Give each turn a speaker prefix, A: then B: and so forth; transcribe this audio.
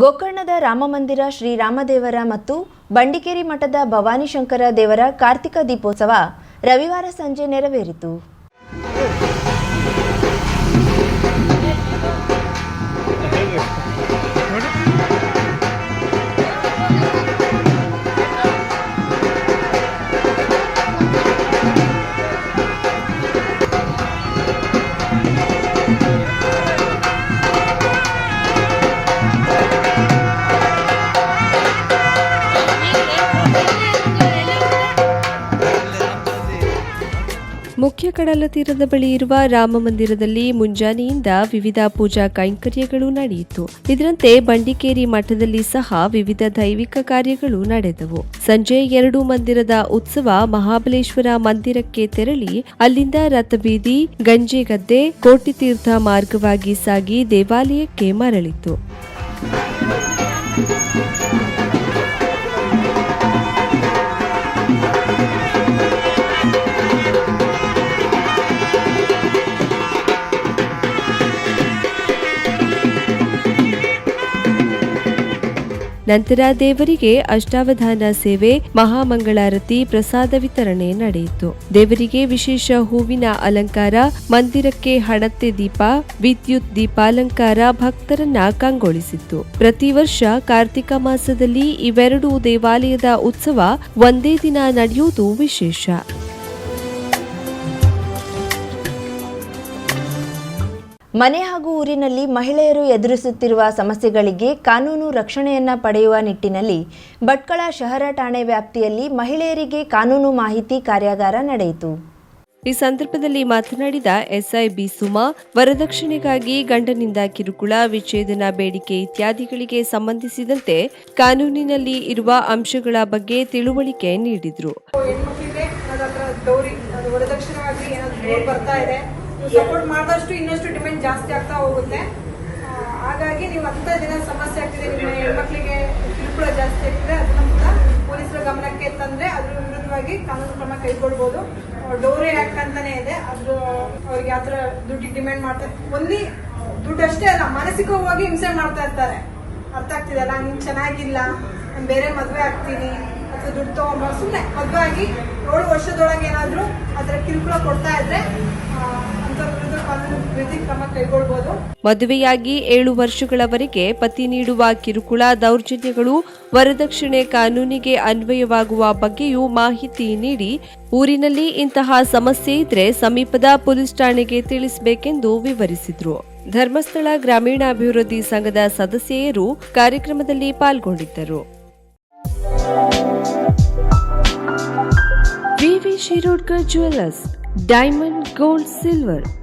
A: ಗೋಕರ್ಣದ ರಾಮಮಂದಿರ ಶ್ರೀರಾಮದೇವರ ಮತ್ತು ಬಂಡಿಕೇರಿ ಮಠದ ಭವಾನಿಶಂಕರ ದೇವರ ಕಾರ್ತಿಕ ದೀಪೋತ್ಸವ ರವಿವಾರ ಸಂಜೆ ನೆರವೇರಿತು.
B: ಮುಖ್ಯ ಕಡಲ ತೀರದ ಬಳಿ ಇರುವ ರಾಮ ಮಂದಿರದಲ್ಲಿ ಮುಂಜಾನೆಯಿಂದ ವಿವಿಧ ಪೂಜಾ ಕೈಂಕರ್ಯಗಳು ನಡೆಯಿತು. ಇದರಂತೆ ಬಂಡಿಕೇರಿ ಮಠದಲ್ಲಿ ಸಹ ವಿವಿಧ ದೈವಿಕ ಕಾರ್ಯಗಳು ನಡೆದವು. ಸಂಜೆ ಎರಡು ಮಂದಿರದ ಉತ್ಸವ ಮಹಾಬಲೇಶ್ವರ ಮಂದಿರಕ್ಕೆ ತೆರಳಿ ಅಲ್ಲಿಂದ ರಥಬೀದಿ, ಗಂಜೆಗದ್ದೆ ಕೋಟಿತೀರ್ಥ ಮಾರ್ಗವಾಗಿ ಸಾಗಿ ದೇವಾಲಯಕ್ಕೆ ಮರಳಿತು. ನಂತರ ದೇವರಿಗೆ ಅಷ್ಟಾವಧಾನ ಸೇವೆ, ಮಹಾಮಂಗಳಾರತಿ, ಪ್ರಸಾದ ವಿತರಣೆ ನಡೆಯಿತು. ದೇವರಿಗೆ ವಿಶೇಷ ಹೂವಿನ ಅಲಂಕಾರ, ಮಂದಿರಕ್ಕೆ ಹಣತೆ ದೀಪ, ವಿದ್ಯುತ್ ದೀಪಾಲಂಕಾರ ಭಕ್ತರನ್ನ ಕಂಗೊಳಿಸಿತ್ತು. ಪ್ರತಿ ವರ್ಷ ಕಾರ್ತಿಕ ಮಾಸದಲ್ಲಿ ಇವೆರಡೂ ದೇವಾಲಯದ ಉತ್ಸವ ಒಂದೇ ದಿನ ನಡೆಯುವುದು ವಿಶೇಷ.
A: ಮನೆ ಹಾಗೂ ಊರಿನಲ್ಲಿ ಮಹಿಳೆಯರು ಎದುರಿಸುತ್ತಿರುವ ಸಮಸ್ಯೆಗಳಿಗೆ ಕಾನೂನು ರಕ್ಷಣೆಯನ್ನ ಪಡೆಯುವ ನಿಟ್ಟಿನಲ್ಲಿ ಭಟ್ಕಳ ಶಹರ ಠಾಣೆ ವ್ಯಾಪ್ತಿಯಲ್ಲಿ ಮಹಿಳೆಯರಿಗೆ ಕಾನೂನು ಮಾಹಿತಿ ಕಾರ್ಯಾಗಾರ ನಡೆಯಿತು.
B: ಈ ಸಂದರ್ಭದಲ್ಲಿ ಮಾತನಾಡಿದ ಎಸ್ಐ ಬಿ ಸುಮಾ ವರದಕ್ಷಿಣೆಗಾಗಿ ಗಂಡನಿಂದ ಕಿರುಕುಳ ವಿಚ್ಛೇದನ ಬೇಡಿಕೆ ಇತ್ಯಾದಿಗಳಿಗೆ ಸಂಬಂಧಿಸಿದಂತೆ ಕಾನೂನಿನಲ್ಲಿ ಇರುವ ಅಂಶಗಳ ಬಗ್ಗೆ ತಿಳುವಳಿಕೆ ನೀಡಿದರು.
C: ಸಪೋರ್ಟ್ ಮಾಡಿದಷ್ಟು ಇನ್ನಷ್ಟು ಡಿಮ್ಯಾಂಡ್ ಜಾಸ್ತಿ ಆಗ್ತಾ ಹೋಗುತ್ತೆ. ಹಾಗಾಗಿ ನೀವು ಅಂತ ದಿನ ಸಮಸ್ಯೆ ಆಗ್ತಿದೆ, ನಿಮ್ಮ ಹೆಣ್ಮಕ್ಳಿಗೆ ಕಿರುಕುಳ ಜಾಸ್ತಿ ಆಗ್ತಿದೆ, ಅದನ್ನ ಕೂಡ ಪೊಲೀಸರ ಗಮನಕ್ಕೆ ತಂದ್ರೆ ಅದ್ರ ವಿರುದ್ಧವಾಗಿ ಕಾನೂನು ಕ್ರಮ ಕೈಗೊಳ್ಬೋದು. ಡೋರೆ ಆಕ್ಟ್ ಅಂತಾನೆ ಇದೆ, ಅದು ಅವ್ರಿಗೆ ಯಾವ ಥರ ದುಡ್ಡಿಗೆ ಡಿಮ್ಯಾಂಡ್ ಮಾಡ್ತಾರೆ ಒಂದಿ ದುಡ್ಡು ಅಷ್ಟೇ ಅಲ್ಲ, ಮಾನಸಿಕವಾಗಿ ಹಿಂಸೆ ಮಾಡ್ತಾ ಇರ್ತಾರೆ. ಅರ್ಥ ಆಗ್ತಿದೆಯಲ್ಲ ನಿಮ್ ಚೆನ್ನಾಗಿಲ್ಲ, ನಾನು ಬೇರೆ ಮದುವೆ ಆಗ್ತೀನಿ, ಅಥವಾ ದುಡ್ಡು ತಗೊಂಬ ಸುಮ್ಮನೆ ಮದ್ವೆ ಆಗಿ ಏಳು ವರ್ಷದೊಳಗೆ ಏನಾದರೂ ಅದರ ಕಿರುಕುಳ ಕೊಡ್ತಾ ಇದ್ರೆ
B: ಮದುವೆಯಾಗಿ ಏಳು ವರ್ಷಗಳವರೆಗೆ ಪತಿ ನೀಡುವ ಕಿರುಕುಳ, ದೌರ್ಜನ್ಯಗಳು, ವರದಕ್ಷಿಣೆ ಕಾನೂನಿಗೆ ಅನ್ವಯವಾಗುವ ಬಗ್ಗೆಯೂ ಮಾಹಿತಿ ನೀಡಿ ಊರಿನಲ್ಲಿ ಇಂತಹ ಸಮಸ್ಯೆ ಇದ್ರೆ ಸಮೀಪದ ಪೊಲೀಸ್ ಠಾಣೆಗೆ ತಿಳಿಸಬೇಕೆಂದು ವಿವರಿಸಿದರು. ಧರ್ಮಸ್ಥಳ ಗ್ರಾಮೀಣಾಭಿವೃದ್ಧಿ ಸಂಘದ ಸದಸ್ಯೆಯರು ಕಾರ್ಯಕ್ರಮದಲ್ಲಿ ಪಾಲ್ಗೊಂಡಿದ್ದರು. VV Shirodkar jewellers, diamond gold, silver